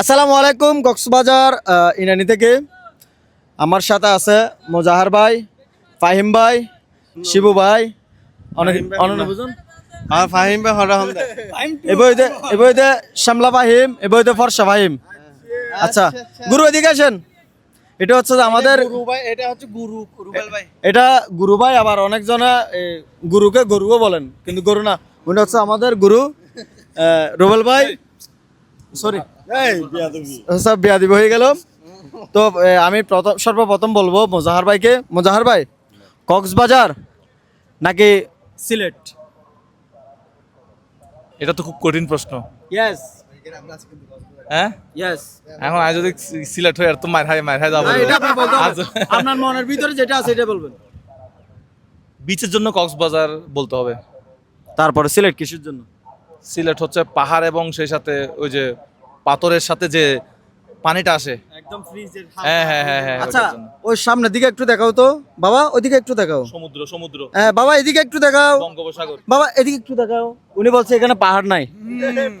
আসসালামু আলাইকুম কক্সবাজার ইনানি থেকে। আমার সাথে আছে মোজাহার ভাই ফাহিম ভাই শিবু ভাই। অনেক অনন্য আর ফাহিম ভাই হরা হন্দে এবইতে এবইতে শ্যামলা ফাহিম এবইতে ফর্সা ফাহিম। আচ্ছা গুরু এদিকে আসেন। এটা হচ্ছে যে আমাদের গুরু এটা হচ্ছে গুরু ভাই। এটা গুরু ভাই আবার অনেকজনা গুরুকে গরুও বলেন কিন্তু গরু না। উনি হচ্ছে আমাদের গুরু রুবেল ভাই। সরি সব বিয়াদিব হয়ে গেল। তো আমি প্রথম সর্বপ্রথম বলব মোজাহার ভাইকে। মোজাহার ভাই কক্সবাজার নাকি সিলেট? এটা তো খুব কঠিন প্রশ্ন। ইয়েস হ্যাঁ? ইয়েস এখন আজ যদি সি- সিলেক্ট হয়ে আর তো মার খাই মার খাই যাব আপনার মনের ভিতরে যেটা আছে এটা বলবেন। বিচের জন্য কক্সবাজার বলতে হবে। তারপরে সিলেট কিসের জন্য? সিলেট হচ্ছে পাহাড় এবং সেই সাথে ওই যে পাথরের সাথে যে পানিটা আসে। একদম ফ্রিজের হ্যাঁ হ্যাঁ হ্যাঁ হ্যাঁ। আচ্ছা ওই সামনের দিকে একটু দেখাও তো। বাবা ওইদিকে একটু দেখাও। সমুদ্র সমুদ্র। হ্যাঁ বাবা এদিকে একটু দেখাও। বঙ্গোপসাগর। বাবা এদিকে একটু দেখাও। উনি বলছে এখানে পাহাড় নাই।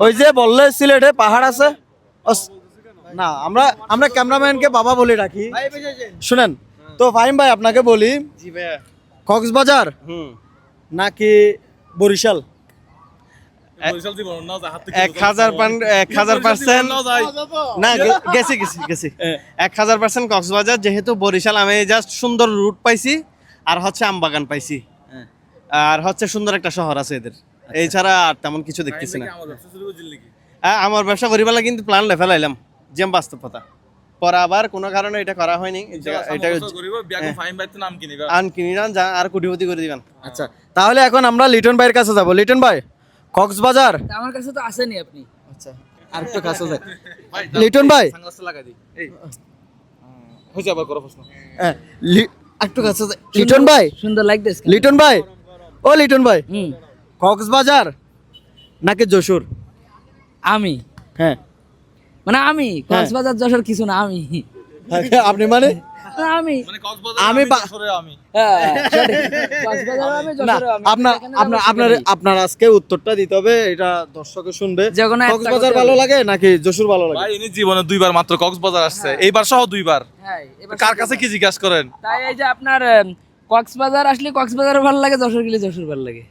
ওই যে বললে সিলেটে পাহাড় আছে। না আমরা আমরা ক্যামেরাম্যানকে বাবা বলে রাখি। শুনেন তো ফাহিম ভাই আপনাকে বলি জি ভাইয়া। কক্সবাজার হুম। নাকি বরিশাল? এক হাজার এক হাজার পার্সেন্ট না গেছি গেছি গেছি। এক হাজার পার্সেন্ট কক্সবাজার যেহেতু বরিশাল আমি জাস্ট সুন্দর রুট পাইছি আর হচ্ছে আমবাগান পাইছি। আর হচ্ছে সুন্দর একটা শহর আছে এদের। এছাড়া আর তেমন কিছু দেখতেছি না। হ্যাঁ, আমার ব্যবসা করিবেলা কিন্তু প্ল্যান লে ফেলাইলাম। যেম বাস্তবতা। পরে আবার কোনো কারণে এটা করা হয়নি। এটা আন যা আর কোটিপতি করে দিবেন। আচ্ছা তাহলে এখন আমরা লিটন ভাইয়ের কাছে যাব। লিটন ভাই কক্সবাজার? আমার কাছে তো আসেনি আপনি। আচ্ছা আর একটু কাছে যাই। লিটন ভাই। হয়েছে আবার করো প্রশ্ন। হ্যাঁ, একটু কাছে যাই। লিটন ভাই। সুন্দর লাগতেছ। লিটন ভাই। ও লিটন ভাই। হুম। কক্সবাজার নাকি যশোর? আমি। হ্যাঁ। মানে আমি কক্সবাজার যশোর কিছু না আমি। আপনি মানে মানে? আমি। আমি আমি হ্যাঁ। কক্সবাজারও যশোরও আমি। আপনার আপনার আপনার আজকে উত্তরটা দিতে হবে এটা দর্শকে শুনবে। যে কোনো কক্সবাজার ভালো লাগে নাকি যশোর ভালো লাগে? ইনি জীবনে দুইবার মাত্র কক্সবাজার আসছে। এইবার সহ দুইবার। হ্যাঁ, এবার কার কাছে কি জিজ্ঞাসা করেন? তাই এই যে আপনার কক্সবাজার আসলে কক্সবাজার ভালো লাগে যশোর গেলে যশোর ভালো লাগে।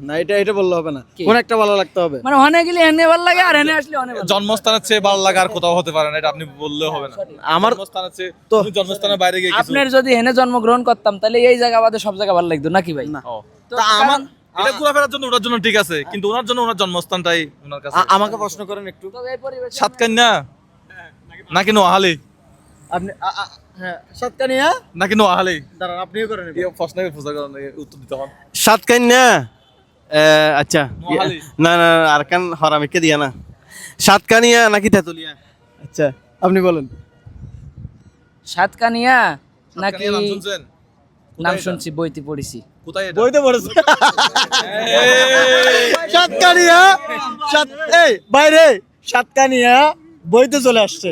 না এটা এটা বললে হবে না। কোন একটা ভালো লাগতে হবে। মানে হনে গেলে হেনে ভালো লাগে আর হেনে আসলে অনেক জন্মস্থানের চেয়ে ভালো লাগে আর কোথাও হতে পারে না এটা আপনি বললেও হবে না। আমার জন্মস্থানের চেয়ে তুমি জন্মস্থানের বাইরে গিয়ে আপনার যদি হেনে জন্মগ্রহণ করতাম তাহলে এই জায়গা আমাদের সব জায়গা ভালো লাগতো নাকি ভাই? ও। তো আমার এটা ঘোরাফেরার জন্য ওটার জন্য ঠিক আছে কিন্তু ওনার জন্য ওনার জন্মস্থানটাই ওনার কাছে আমাকে প্রশ্ন করেন একটু। সাতকান্যা? নাকি নোয়াহালি আপনি হ্যাঁ সাতকানিয়া? নাকি নোয়াহালি দাঁড়ান আপনিও করেন প্রশ্নের উত্তর দিতে হন সাতকান্যা? আচ্ছা। না না না, আর কান হরামিকে দিয়া না। সাতকানিয়া নাকি তেতুলিয়া? আচ্ছা আপনি বলেন। সাতকানিয়া নাকি নাম শুনছি বইতে পড়েছি। বইতে পড়েছে? সাতকানিয়া সাত এই বাইরে সাতকানিয়া বইতে চলে আসছে।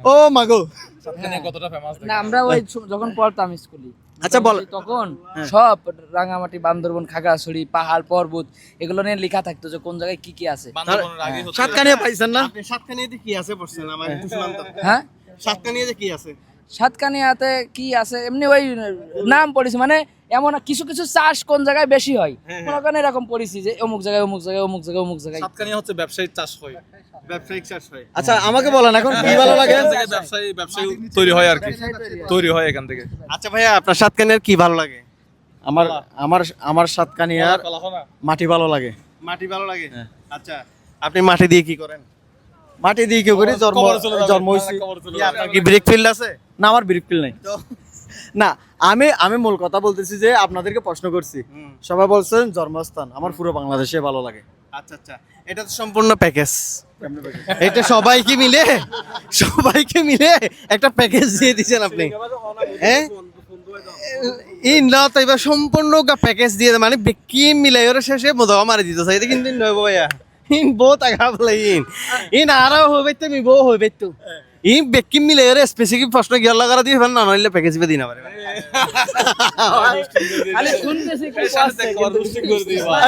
ও মাগো। সাতকানিয়া কতটা ফেমাস না আমরা ওই যখন পড়তাম স্কুলে। আচ্ছা, বল। তখন সব রাঙামাটি বান্দরবন খাগড়াছড়ি পাহাড় পর্বত এগুলো নিয়ে লেখা থাকতো যে কোন জায়গায় কি কি আছে। সাতখানি সাতকানিয়া পাইছেন না? আপনি সাতকানিয়াতে কি আছে বলছেন আমার একটু শুনান তো হ্যাঁ? সাতকানিয়াতে কি আছে? সাতকানিয়াতে কি আছে? এমনি ওই নাম পড়েছে মানে এমন কিছু কিছু চাষ কোন জায়গায় বেশি হয়? মনে করেন এরকম পড়েছি যে অমুক জায়গায় অমুক জায়গায় অমুক জায়গায় অমুক জায়গায়। সাতকানিয়া হচ্ছে ব্যবসায়িক চাষ হয়। ব্যবসায়িক চাষ হয়। আচ্ছা আমাকে বলেন এখন কি ভালো লাগে? ব্যবসায়ী ব্যবসায়ী তৈরি হয় আর কি। তৈরি হয় এখান থেকে। আচ্ছা ভাইয়া আপনার সাতকানিয়ার কি ভালো লাগে? আমার আমার আমার সাতকানিয়ার মাটি ভালো লাগে। মাটি ভালো লাগে? আচ্ছা। আপনি মাটি দিয়ে কি করেন? মাটি দিয়ে কি করি? জন্ম। জন্ম হয়েছি। আপনার কি ব্রেক ফিল্ড আছে? না আমার বিরক্তি নাই। না আমি আমি মূল কথা বলতেছি যে আপনাদেরকে প্রশ্ন করছি। সবাই বলছেন জন্মস্থান আমার পুরো বাংলাদেশে ভালো লাগে। আচ্ছা আচ্ছা। এটা তো সম্পূর্ণ প্যাকেজ এটা সবাইকে মিলে সবাইকে মিলে একটা প্যাকেজ দিয়ে দিয়েছেন আপনি। হ্যাঁ? ইন না তো এবার সম্পূর্ণ প্যাকেজ দিয়ে মানে কি মিলে ওরা শেষে মতো মারি দিতে। চাই কিন্তু নয় ভাইয়া। ইন বহুত আগা বলে ইন। ইন আরও হইবে তো বউ হইবে তো। প্যাকেজ বে দিনা পারে খালি শুনতেছি কি করছে, কিন্তু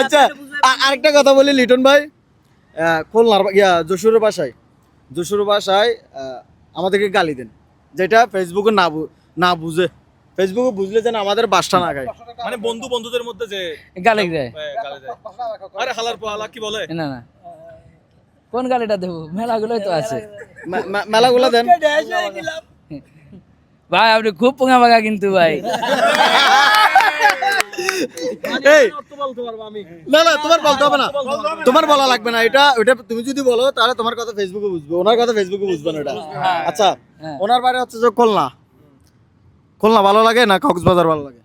আচ্ছা আরেকটা কথা বলি লিটন ভাই খুলনার যশোর ভাষায় আহ, আমাদেরকে গালি দেন যেটা ফেসবুকে না বু- না বুঝে ফেসবুকে বুঝলে যেন আমাদের বাসটা না খায় মানে বন্ধু বন্ধুদের মধ্যে যে গালি দেয় এ, গালি দেয়। আরে হালার পোহালা কি বলে না না কোন গালিটা দেবো? মেলাগুলোই তো আছে। মেলাগুলো দেন। ভাই আপনি খুব পোঙা বাগা কিন্তু ভাই। এই। না না তোমার বলতে হবে না। তোমার বলা লাগবে না। এটা ওটা তুমি যদি বলো তাহলে তোমার কথা ফেসবুকে বুঝবে। ওনার কথা ফেসবুকে বুঝবে না এটা। আচ্ছা হ্যাঁ। ওনার বাড়ি হচ্ছে যে খুলনা। খুলনা ভালো লাগে না কক্সবাজার ভালো লাগে?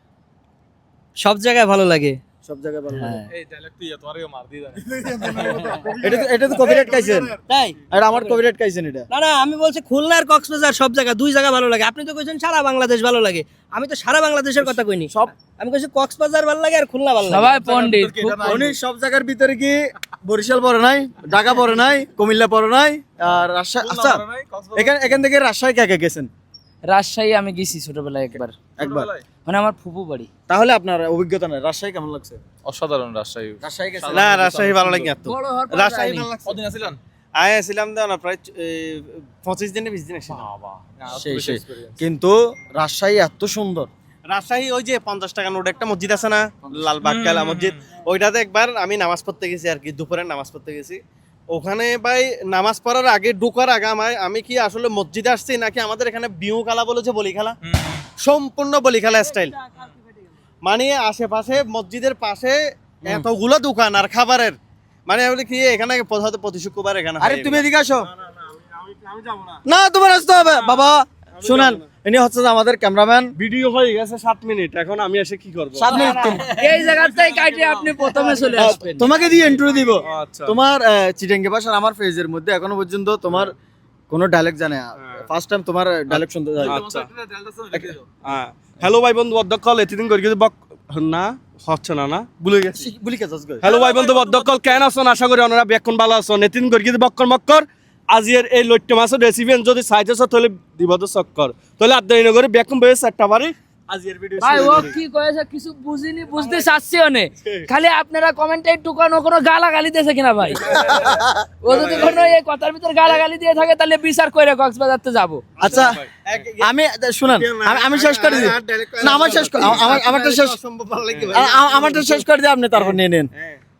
সব জায়গায় ভালো লাগে। সব জায়গায় ভালো লাগে এই ডায়লগ তুই তোমারও মার দিয়ে এটা তো এটা তো কপিরাইট খাইছেন তাই? এটা আমার কপিরাইট খাইছেন এটা। না না আমি বলছি খুলনা আর কক্সবাজার সব জায়গা দুই জায়গা ভালো লাগে। আপনি তো কইছেন সারা বাংলাদেশ ভালো লাগে। আমি তো সারা বাংলাদেশের কথা কইনি। সব আমি কইছি কক্সবাজার ভালো লাগে আর খুলনা ভালো লাগে। সবাই পণ্ডিত। উনি সব জায়গার ভিতরে কি বরিশাল পড়ে নাই ঢাকা পড়ে নাই কুমিল্লা পড়ে নাই আর রাজশাহী আচ্ছা এখান এখান থেকে রাজশাহী কে কে গেছেন? রাজশাহী আমি গেছি ছোটবেলায় একবার। একবার? মানে আমার ফুপু বাড়ি। তাহলে আপনার অভিজ্ঞতা নাই রাজশাহী কেমন লাগছে? অসাধারণ রাজশাহী। রাজশাহী না রাজশাহী ভালো লাগে এত। রাজশাহী ভালো লাগছে? কদিন আছিলেন? আয় না প্রায় পঁচিশ দিনে বিশ দিনে সেই সেই। কিন্তু রাজশাহী এত সুন্দর। রাজশাহী ওই যে পঞ্চাশ টাকা নোট একটা মসজিদ আছে না লালবাগ কালা মসজিদ ওইটাতে একবার আমি নামাজ পড়তে গেছি আর কি দুপুরে নামাজ পড়তে গেছি। ওখানে ভাই নামাজ পড়ার আগে ঢোকার আগে আমায় আমি কি আসলে মসজিদে আসছি নাকি আমাদের এখানে বিউ খেলা বলেছে বলি খেলা সম্পূর্ণ বলি খেলা স্টাইল মানে আশেপাশে মসজিদের পাশে এতগুলো দোকান আর খাবারের। মানে আমি কি এখানে প্রধানত প্রতি শুক্রবার এখানে আরে তুমি। এদিকে আসো। না তোমার আসতে হবে। বাবা। শুনেন ইনি হচ্ছে যে আমাদের ক্যামেরাম্যান। ভিডিও হয়ে গেছে সাত মিনিট এখন আমি এসে কি করব? সাত মিনিট এই জায়গাটাই কাটে আপনি প্রথমে চলে আসবেন। তোমাকে দিয়ে ইন্টারভিউ দিব। আচ্ছা। তোমার চিটেঙ্গে ভাষার আমার ফেজের মধ্যে এখনও পর্যন্ত তোমার কোনো ডায়লগ জানে ফার্স্ট টাইম তোমার ডায়লগ শুনতে যাই। আচ্ছা। হ্যালো ভাই বন্ধু অধ্যক্ষ এতদিন করে কিন্তু বক না হচ্ছে না না? ভুলে গেছি। কে যাস হ্যালো ভাই বন্ধু অধ্যক্ষ কেন আছেন? আশা করি ওনারা বেক্ষণ ভালো আছেন। এতদিন করে কিন্তু বক্কর মক্কর আজিয়ের এই লইট্ট মাছের রেসিপি যদি চাইতেছ তাহলে দিব তো চক্কর তাহলে আদায় নগরে বেক্ষণ বয়ে চারটা বাড়ি আজিয়ের ভিডিও ভাই ও কি কয়েছে কিছু বুঝিনি বুঝতে চাচ্ছি অনে খালি আপনারা কমেন্টে একটু কোনো কোনো গালাগালি দিয়েছে কিনা ভাই? ও যদি কোনো এই কথার ভিতর গালাগালি দিয়ে থাকে তাহলে বিচার করে কক্সবাজারতে যাব। আচ্ছা আমি শুনেন আমি- আমি শেষ করে দিই। না আমার শেষ আমার আমারটা শেষ অসম্ভব ভালো লাগে আ- আ- আমারটা শেষ করে দিয়ে আপনি তারপর নিয়ে নেন।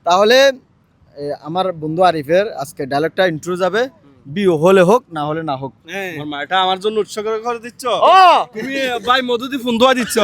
তাহলে আমার বন্ধু আরিফের আজকে ডায়লগটা ইন্ট্রো যাবে। বিয়ে হলে হোক না হলে না হোক। আমার মাটা আমার জন্য উৎসর্গ করে দিচ্ছ। ও! তুমি ভাই দিয়ে ফোন দোয়া দিচ্ছ